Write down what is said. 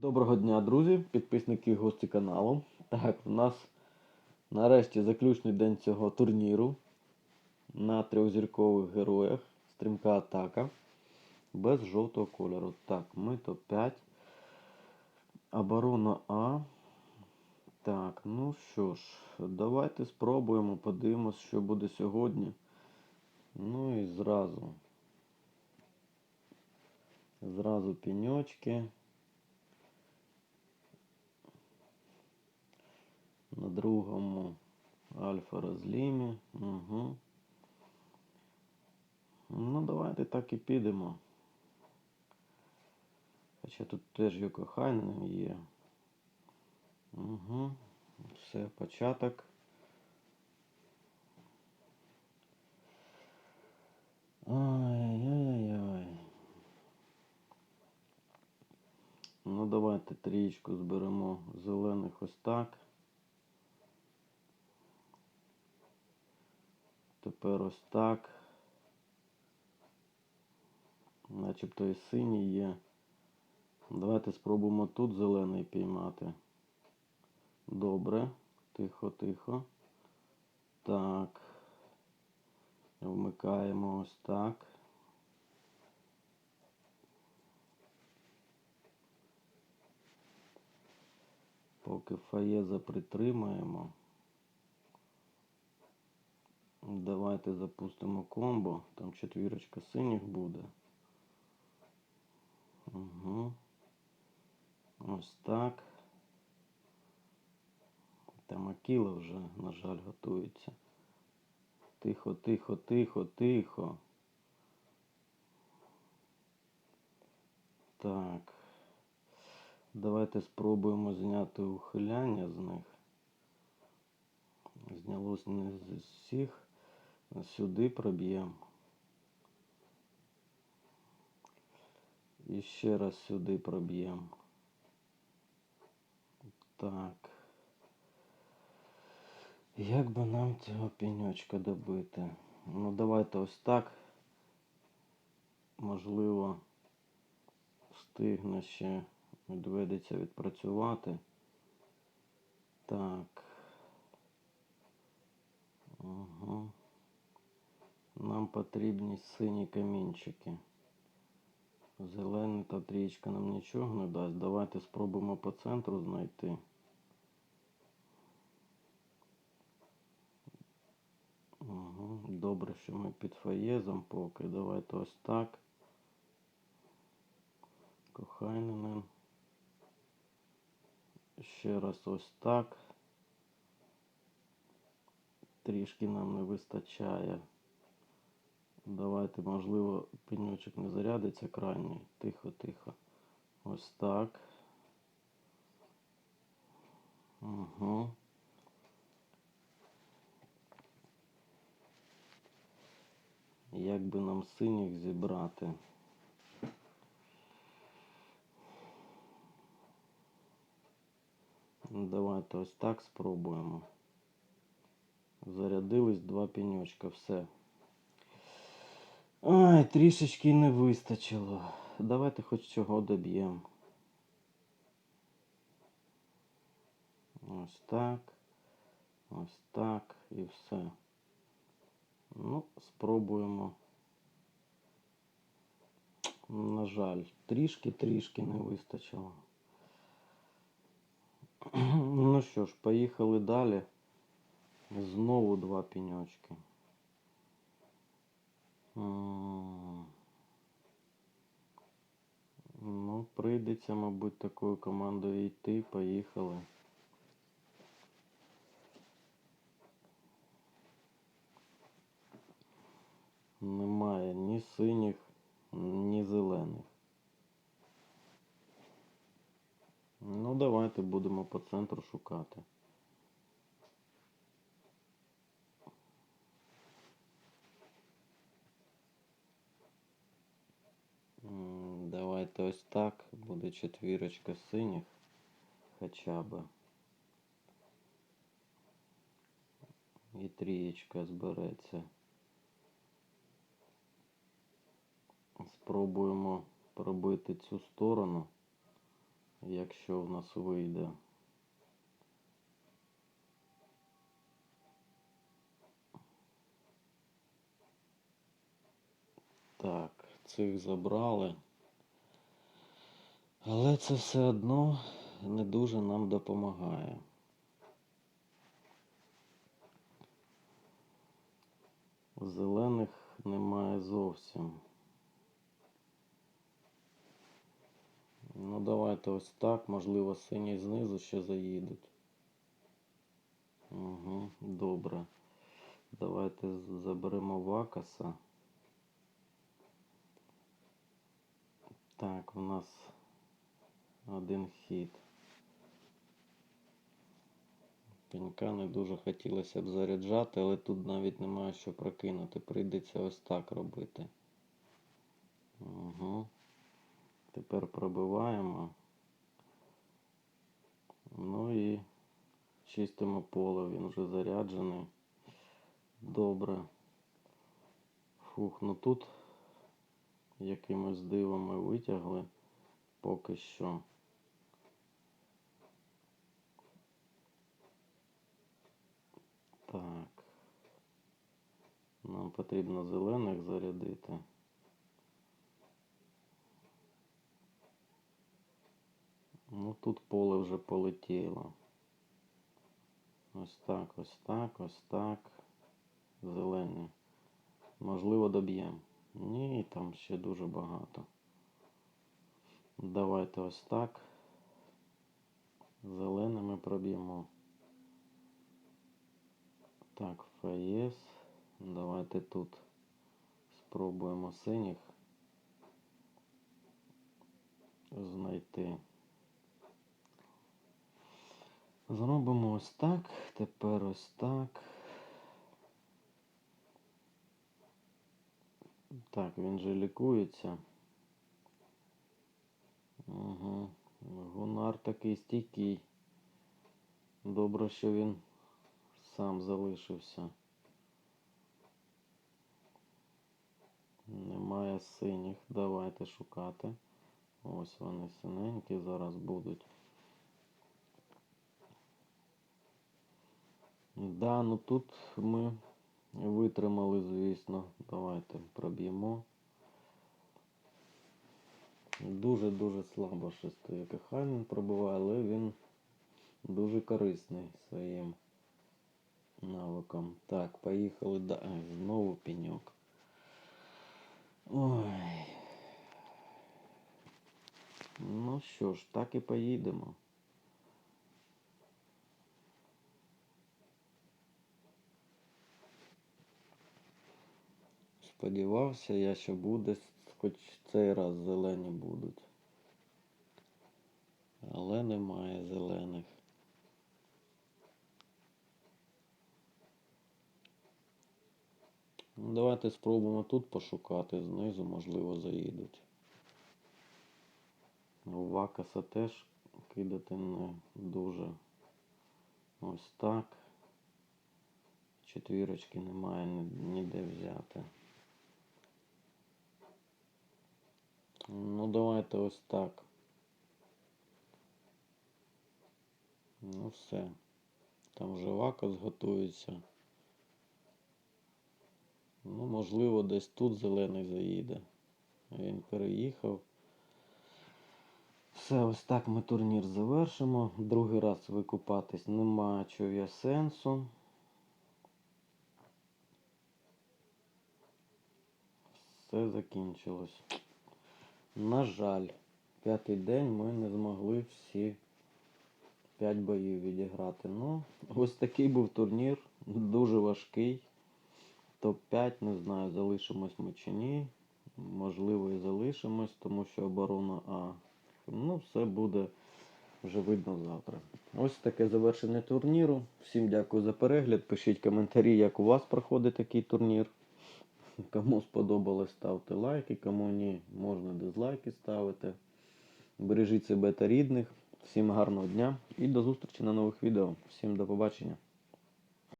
Доброго дня, друзі, підписники і гості каналу. Так, у нас нарешті заключний день цього турніру на трьохзіркових героях. Стрімка атака. Без жовтого кольору. Так, ми топ-5. Оборона А. Так, ну що ж, давайте спробуємо, подивимось, що буде сьогодні. Ну і зразу. Зразу пеньочки. Другому альфа розлімі. Угу. Ну, давайте так і підемо. Хоча тут теж Йокохайнен є. Угу. Все, початок. Ай-яй-яй-яй. Ну, давайте трієчку зберемо зелених ось так. Тепер ось так. Начебто і синій є. Давайте спробуємо тут зелений піймати. Добре. Тихо, тихо. Так. Вмикаємо ось так. Поки фаєза притримаємо. Давайте запустимо комбо. Там четвірочка синіх буде. Угу. Ось так. Там Акіла вже, на жаль, готується. Тихо, тихо, тихо, тихо. Так. Давайте спробуємо зняти ухиляння з них. Знялось не з усіх. Сюди проб'ємо. І ще раз сюди проб'ємо. Так. Як би нам цього пеньочка добити? Ну, давайте ось так. Можливо, встигне ще доведеться відпрацювати. Так. Угу. Нам потрібні сині камінчики. Зелений та трієчка нам нічого не дасть. Давайте спробуємо по центру знайти. Угу. Добре, що ми під фаєзом поки. Давайте ось так. Кохайненен. Ще раз ось так. Трішки нам не вистачає. Давайте, можливо, пеньочок не зарядиться крайній. Тихо, тихо. Ось так. Угу. Як би нам синіх зібрати? Ну, Давайте ось так спробуємо. Зарядились два пеньочка, все. Ай, трішечки не вистачило. Давайте хоч чого доб'ємо. Ось так. Ось так і все. Ну, спробуємо. На жаль, трішки-трішки не вистачило. Ну що ж, поїхали далі. Знову два пеньочки. М. Ну, прийдеться, мабуть, такою командою йти. Поїхали. Немає ні синіх, ні зелених. Ну, давайте будемо по центру шукати. М, Давайте ось так. Буде четвірочка синіх хоча б. І трієчка збереться. Спробуємо пробити цю сторону. якщо в нас вийде. Так, цих забрали. Але це все одно не дуже нам допомагає. Зелених немає зовсім. Ну, давайте ось так, можливо, сині знизу ще заїдуть. Угу, добре. Давайте заберемо Вакаса. Так, у нас один хід. Пенька не дуже хотілося б заряджати, але тут навіть немає що прокинути. Прийдеться ось так робити. Угу. Тепер пробиваємо. Ну і чистимо поле, він вже заряджений. Добре. Фух, ну тут якимось дивом ми витягли поки що. Так. Нам потрібно зелених зарядити. Ну тут поле вже полетіло. Ось так, ось так, ось так. Зелені. Можливо, доб'ємо. Ні, там ще дуже багато. Давайте ось так. Зеленими проб'ємо. Так, фаєс. Давайте тут спробуємо синіх знайти. Зробимо ось так, тепер ось так. Так, він же лікується. Угу. Гунар такий стійкий. Добре, що він сам залишився. Немає синіх. Давайте шукати. Ось вони синенькі зараз будуть. Да, ну тут ми витримали, звісно. Давайте проб'ємо. Дуже-дуже слабо шестий КХ він пробиває, але він дуже корисний своїм навиком. Так, поїхали далі. Знову пеньок. Ой. Ну що ж, так і поїдемо. Сподівався я, що буде, хоч цей раз зелені будуть. Але немає зелених. Ну, давайте спробуємо тут пошукати, знизу, можливо, заїдуть. У Вакаса теж кидати не дуже. Ось так. Четвірочки немає ніде взяти. Ну, давайте ось так. Ну все. Там вже вакас готується. Ну, можливо, десь тут зелений заїде. Він переїхав. Все, ось так ми турнір завершимо. Другий раз викупатись немає чого сенсу. Все закінчилось. На жаль, п'ятий день ми не змогли всі 5 боїв відіграти. Ну, ось такий був турнір, дуже важкий. Топ-5, не знаю, залишимось ми чи ні. Можливо, і залишимось, тому що оборона А. Ну, все буде вже видно завтра. Ось таке завершення турніру. Всім дякую за перегляд. Пишіть коментарі, як у вас проходить такий турнір. Кому сподобалось, ставте лайки, кому ні, можна дизлайки ставити. Бережіть себе та рідних. Всім гарного дня і до зустрічі на нових відео. Всім до побачення.